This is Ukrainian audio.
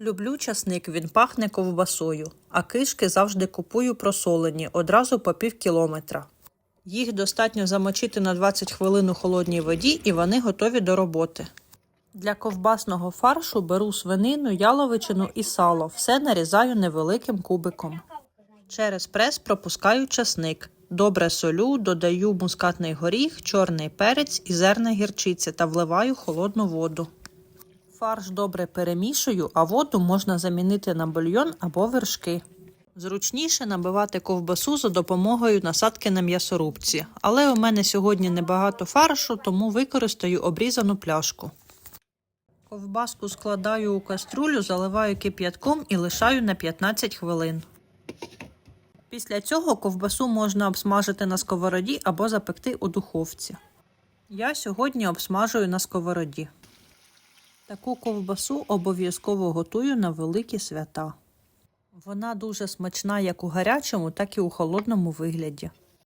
Люблю часник, він пахне ковбасою, а кишки завжди купую просолені, одразу по пів кілометра. Їх достатньо замочити на 20 хвилин у холодній воді і вони готові до роботи. Для ковбасного фаршу беру свинину, яловичину і сало. Все нарізаю невеликим кубиком. Через прес пропускаю часник. Добре солю, додаю мускатний горіх, чорний перець і зерна гірчиці та вливаю холодну воду. Фарш добре перемішую, а воду можна замінити на бульйон або вершки. Зручніше набивати ковбасу за допомогою насадки на м'ясорубці, але у мене сьогодні небагато фаршу, тому використаю обрізану пляшку. Ковбаску складаю у каструлю, заливаю кип'ятком і лишаю на 15 хвилин. Після цього ковбасу можна обсмажити на сковороді або запекти у духовці. Я сьогодні обсмажую на сковороді. Таку ковбасу обов'язково готую на великі свята. Вона дуже смачна як у гарячому, так і у холодному вигляді.